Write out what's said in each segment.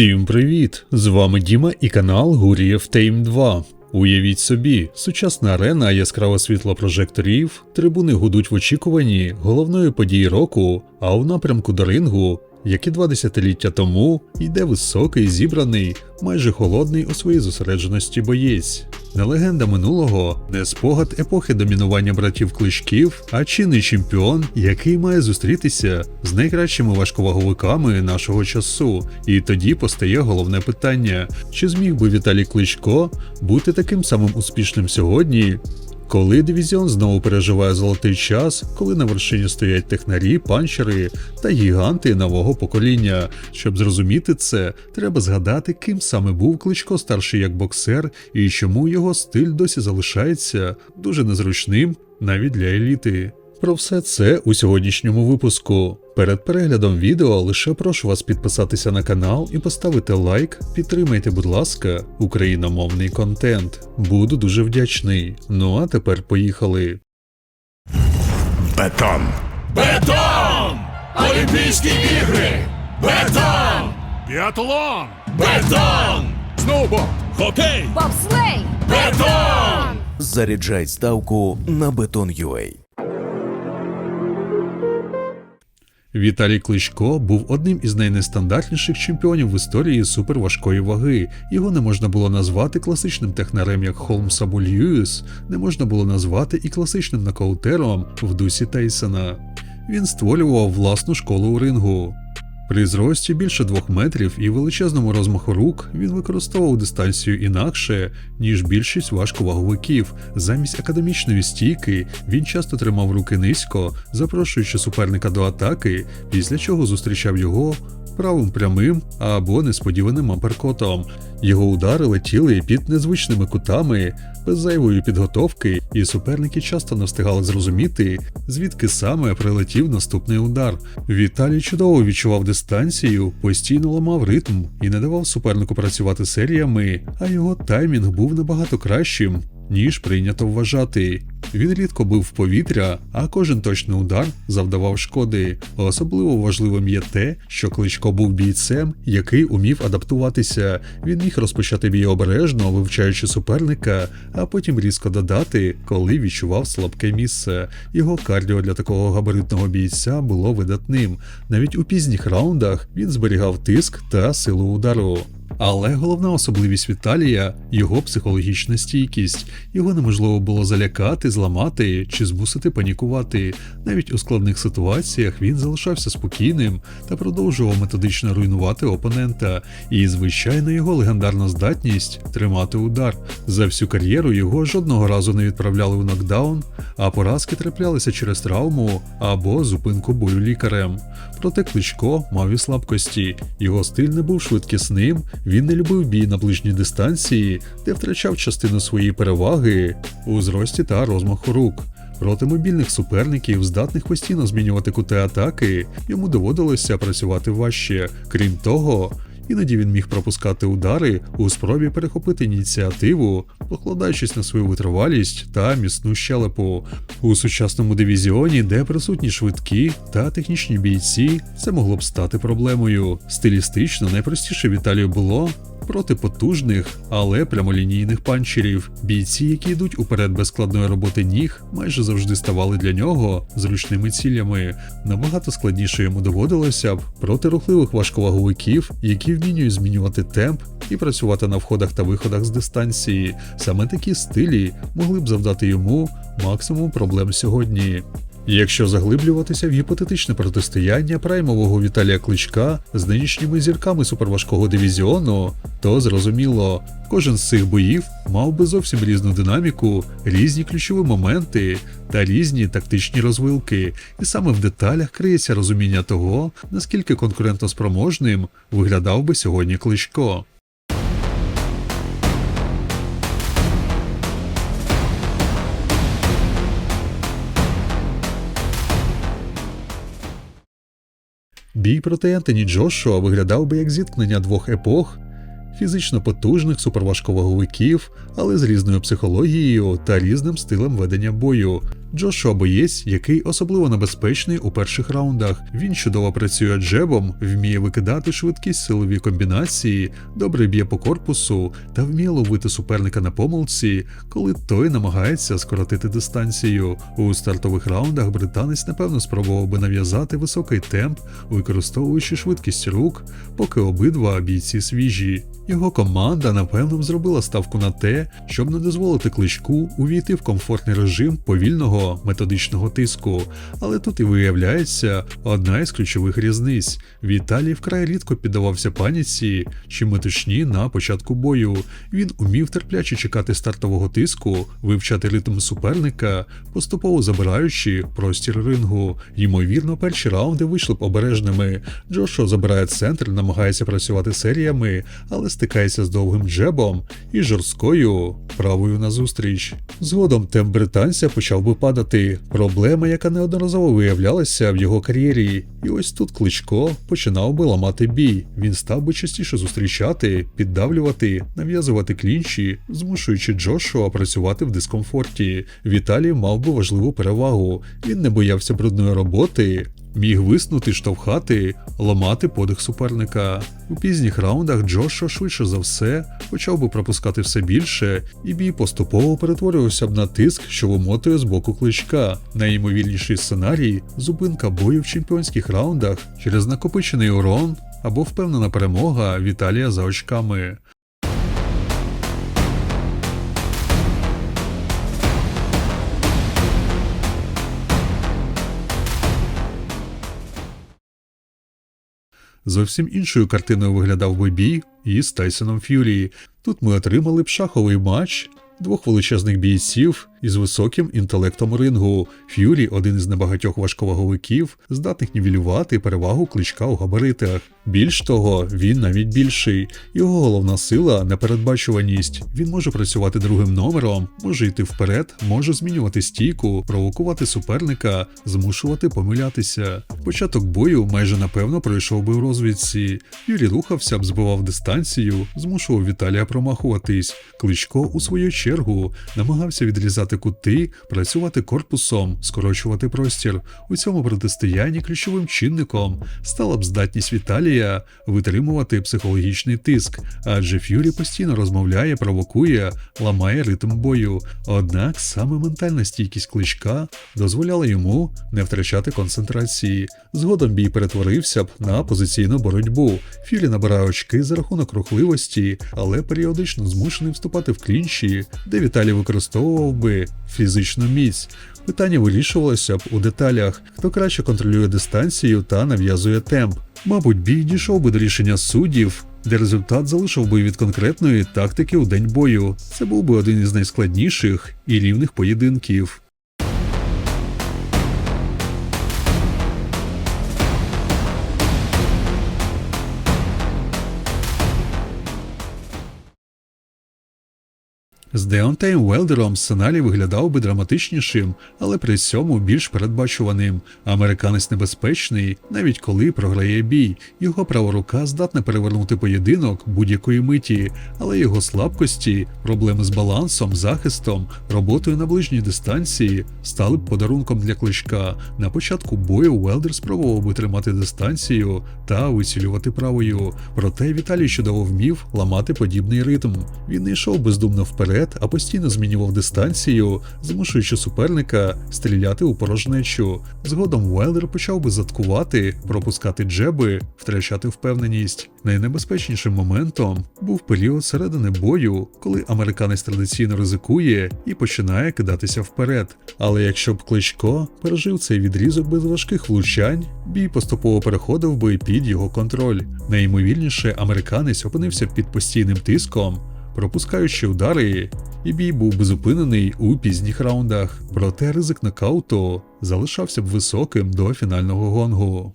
Всім привіт! З вами Діма і канал Гурієв Тейм 2. Уявіть собі, сучасна арена, яскраве світло прожекторів, трибуни гудуть в очікуванні головної події року, а у напрямку до рингу, як і два десятиліття тому, йде високий, зібраний, майже холодний у своїй зосередженості боєць. Не легенда минулого, не спогад епохи домінування братів кличків, а чинний чемпіон, який має зустрітися з найкращими важковаговиками нашого часу. І тоді постає головне питання: чи зміг би Віталій Кличко бути таким самим успішним сьогодні? Коли дивізіон знову переживає золотий час, коли на вершині стоять технарі, панчери та гіганти нового покоління. Щоб зрозуміти це, треба згадати, ким саме був Кличко старший як боксер і чому його стиль досі залишається дуже незручним навіть для еліти. Про все це у сьогоднішньому випуску. Перед переглядом відео лише прошу вас підписатися на канал і поставити лайк. Підтримайте, будь ласка, україномовний контент. Буду дуже вдячний. Ну а тепер поїхали. Бетон. Бетон! Олімпійські ігри! Бетон! Біатлон. Бетон! Сноубол. Хокей! Бобслей! Бетон! Заряджай ставку на Бетон.UA. Віталій Кличко був одним із найнестандартніших чемпіонів в історії суперважкої ваги. Його не можна було назвати класичним технарем, як Холмс або Льюіс, не можна було назвати і класичним нокаутером в дусі Тейсона. Він створював власну школу у рингу. При зрості більше двох метрів і величезному розмаху рук він використовував дистанцію інакше, ніж більшість важковаговиків. Замість академічної стійки він часто тримав руки низько, запрошуючи суперника до атаки, після чого зустрічав його правим прямим або несподіваним аперкотом. Його удари летіли під незвичними кутами, без зайвої підготовки, і суперники часто не встигали зрозуміти, звідки саме прилетів наступний удар. Віталій чудово відчував дистанцію, постійно ламав ритм і не давав супернику працювати серіями, а його таймінг був набагато кращим, ніж прийнято вважати. Він рідко бив в повітря, а кожен точний удар завдавав шкоди. Особливо важливим є те, що Кличко був бійцем, який умів адаптуватися. Він міг розпочати бій обережно, вивчаючи суперника, а потім різко додати, коли відчував слабке місце. Його кардіо для такого габаритного бійця було видатним. Навіть у пізніх раундах він зберігав тиск та силу удару. Але головна особливість Віталія його психологічна стійкість. Його неможливо було залякати, зламати чи змусити панікувати. Навіть у складних ситуаціях він залишався спокійним та продовжував методично руйнувати опонента. І, звичайно, його легендарна здатність тримати удар. За всю кар'єру його жодного разу не відправляли у нокдаун, а поразки траплялися через травму або зупинку бою лікарем. Проте Кличко мав і слабкості. Його стиль не був швидкісним, він не любив бій на ближній дистанції, де втрачав частину своєї переваги у зрості та розмаху рук. Проти мобільних суперників, здатних постійно змінювати кути атаки, йому доводилося працювати важче. Крім того, іноді він міг пропускати удари у спробі перехопити ініціативу, покладаючись на свою витривалість та міцну щелепу. У сучасному дивізіоні, де присутні швидкі та технічні бійці, це могло б стати проблемою. Стилістично найпростіше Віталію було проти потужних, але прямолінійних панчерів. Бійці, які йдуть уперед без складної роботи ніг, майже завжди ставали для нього зручними цілями. Набагато складніше йому доводилося б проти рухливих важковаговиків, які вмінюють змінювати темп і працювати на входах та виходах з дистанції. Саме такі стилі могли б завдати йому максимум проблем сьогодні. Якщо заглиблюватися в гіпотетичне протистояння праймового Віталія Кличка з нинішніми зірками суперважкого дивізіону, то зрозуміло, кожен з цих боїв мав би зовсім різну динаміку, різні ключові моменти та різні тактичні розвилки, і саме в деталях криється розуміння того, наскільки конкурентоспроможним виглядав би сьогодні Кличко. Бій проти Ентоні Джошуа виглядав би як зіткнення двох епох, фізично потужних суперважковаговиків, але з різною психологією та різним стилем ведення бою. Джошуа боєць, який особливо небезпечний у перших раундах. Він чудово працює джебом, вміє викидати швидкість силові комбінації, добре б'є по корпусу та вміє ловити суперника на помилці, коли той намагається скоротити дистанцію. У стартових раундах британець напевно спробував би нав'язати високий темп, використовуючи швидкість рук, поки обидва бійці свіжі. Його команда напевно зробила ставку на те, щоб не дозволити кличку увійти в комфортний режим повільного методичного тиску. Але тут і виявляється одна із ключових різниць. Віталій вкрай рідко піддавався паніці чи метушні на початку бою. Він умів терпляче чекати стартового тиску, вивчати ритм суперника, поступово забираючи простір рингу. Ймовірно, перші раунди вийшли б обережними. Джошуа забирає центр, намагається працювати серіями, але стикається з довгим джебом і жорсткою правою назустріч. Згодом темп британця почав би падати. Проблема, яка неодноразово виявлялася в його кар'єрі. І ось тут Кличко починав би ламати бій. Він став би частіше зустрічати, піддавлювати, нав'язувати клінчі, змушуючи Джошуа працювати в дискомфорті. Віталій мав би важливу перевагу. Він не боявся брудної роботи, міг виснути, штовхати, ламати подих суперника. У пізніх раундах Джошуа швидше за все почав би пропускати все більше, і бій поступово перетворювався б на тиск, що вимотує з боку кличка. Найімовірніший сценарій зупинка бою в чемпіонських раундах через накопичений урон або впевнена перемога Віталія за очками. Зовсім іншою картиною виглядав би бій із Тайсоном Ф'юрії. Тут ми отримали б шаховий матч двох величезних бійців із високим інтелектом рингу. Ф'юрі один із небагатьох важковаговиків, здатних нівелювати перевагу кличка у габаритах. Більш того, він навіть більший. Його головна сила непередбачуваність. Він може працювати другим номером, може йти вперед, може змінювати стійку, провокувати суперника, змушувати помилятися. Початок бою майже напевно пройшов би в розвідці. Юрій рухався б, збивав дистанцію, змушував Віталія промахуватись. Кличко, у свою чергу, намагався відрізати кути, працювати корпусом, скорочувати простір. У цьому протистоянні ключовим чинником стала б здатність Віталія витримувати психологічний тиск, адже Ф'юрі постійно розмовляє, провокує, ламає ритм бою. Однак саме ментальна стійкість кличка дозволяла йому не втрачати концентрації. Згодом бій перетворився б на позиційну боротьбу. Фюрі набирає очки за рахунок рухливості, але періодично змушений вступати в клінчі, де Віталій використовував би фізичну міць. Питання вирішувалося б у деталях, хто краще контролює дистанцію та нав'язує темп. Мабуть, бій дійшов би до рішення суддів, де результат залишив би від конкретної тактики у день бою. Це був би один із найскладніших і рівних поєдинків. З Деонтеєм Велдером сценарій виглядав би драматичнішим, але при цьому більш передбачуваним. Американець небезпечний, навіть коли програє бій. Його права рука здатна перевернути поєдинок будь-якої миті, але його слабкості, проблеми з балансом, захистом, роботою на ближній дистанції стали б подарунком для кличка. На початку бою Велдер спробував би тримати дистанцію та вицілювати правою. Проте Віталій чудово вмів ламати подібний ритм. Він не йшов бездумно вперед, а постійно змінював дистанцію, змушуючи суперника стріляти у порожнечу. Згодом Велдер почав би заткувати, пропускати джеби, втрачати впевненість. Найнебезпечнішим моментом був період середини бою, коли американець традиційно ризикує і починає кидатися вперед. Але якщо б Кличко пережив цей відрізок без важких влучань, бій поступово переходив би під його контроль. Найімовірніше, американець опинився під постійним тиском, пропускаючи удари, і бій був би зупинений у пізніх раундах. Проте ризик нокауту залишався б високим до фінального гонгу.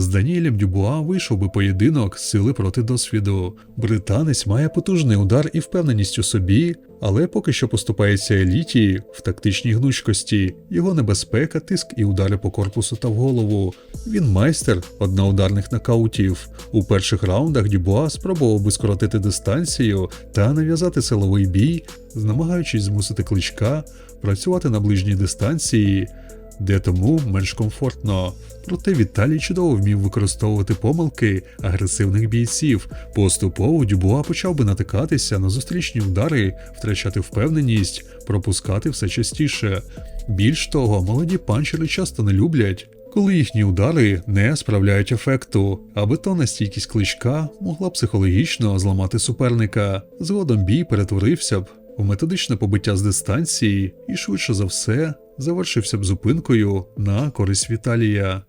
З Даніелем Дюбуа вийшов би поєдинок сили проти досвіду. Британець має потужний удар і впевненість у собі, але поки що поступається еліті в тактичній гнучкості. Його небезпека, тиск і удари по корпусу та в голову. Він майстер одноударних нокаутів. У перших раундах Дюбуа спробував би скоротити дистанцію та нав'язати силовий бій, намагаючись змусити кличка працювати на ближній дистанції, де тому менш комфортно. Проте Віталій чудово вмів використовувати помилки агресивних бійців. Поступово Дюбуа почав би натикатися на зустрічні удари, втрачати впевненість, пропускати все частіше. Більш того, молоді панчери часто не люблять. Коли їхні удари не справляють ефекту, а бетонна стійкість кличка могла психологічно зламати суперника. Згодом бій перетворився б у методичне побиття з дистанції і швидше за все завершився б зупинкою на користь Віталія.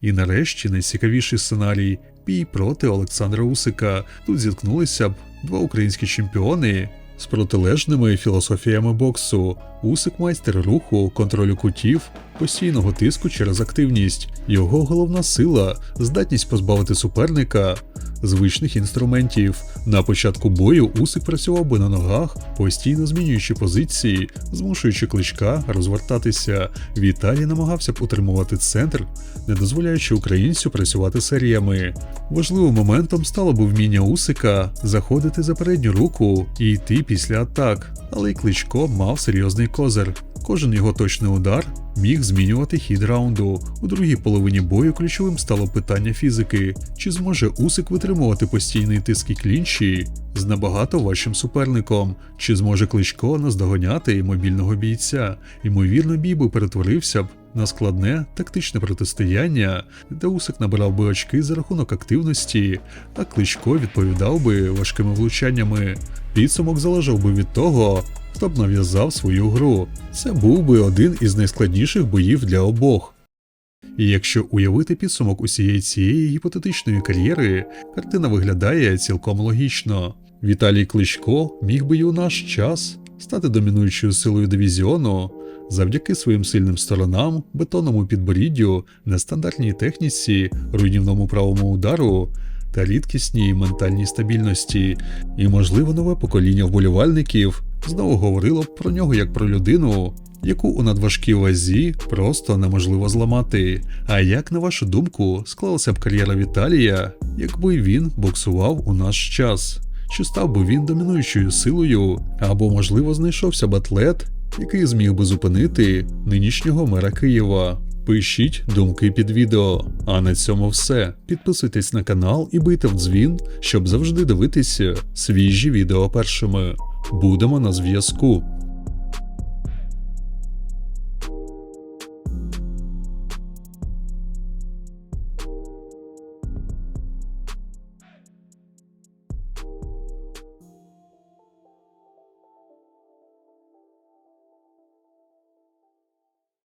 І нарешті найцікавіший сценарій бій проти Олександра Усика. Тут зіткнулися б два українські чемпіони з протилежними філософіями боксу. Усик майстер руху, контролю кутів, постійного тиску через активність. Його головна сила здатність позбавити суперника звичних інструментів. На початку бою Усик працював би на ногах, постійно змінюючи позиції, змушуючи кличка розвертатися. Віталій намагався б утримувати центр, не дозволяючи українцю працювати серіями. Важливим моментом стало б вміння Усика заходити за передню руку і йти після атак, але й кличко мав серйозний козир. Кожен його точний удар міг змінювати хід раунду. У другій половині бою ключовим стало питання фізики: чи зможе Усик витримувати постійний тиск і клінчі з набагато важчим суперником, чи зможе кличко наздоганяти мобільного бійця. Ймовірно, бій би перетворився б на складне тактичне протистояння, де Усик набирав би очки за рахунок активності, а кличко відповідав би важкими влучаннями. Підсумок залежав би від того, хто б нав'язав свою гру. Це був би один із найскладніших боїв для обох. І якщо уявити підсумок усієї цієї гіпотетичної кар'єри, картина виглядає цілком логічно. Віталій Кличко міг би і у наш час стати домінуючою силою дивізіону завдяки своїм сильним сторонам, бетонному підборіддю, нестандартній техніці, руйнівному правому удару та рідкісній ментальній стабільності. І, можливо, нове покоління вболівальників знову говорило б про нього як про людину, яку у надважкій вазі просто неможливо зламати. А як на вашу думку склалася б кар'єра Віталія, якби він боксував у наш час? Чи став би він домінуючою силою, або, можливо, знайшовся б атлет, який зміг би зупинити нинішнього мера Києва? Пишіть думки під відео. А на цьому все. Підписуйтесь на канал і бийте в дзвін, щоб завжди дивитися свіжі відео першими. Будемо на зв'язку.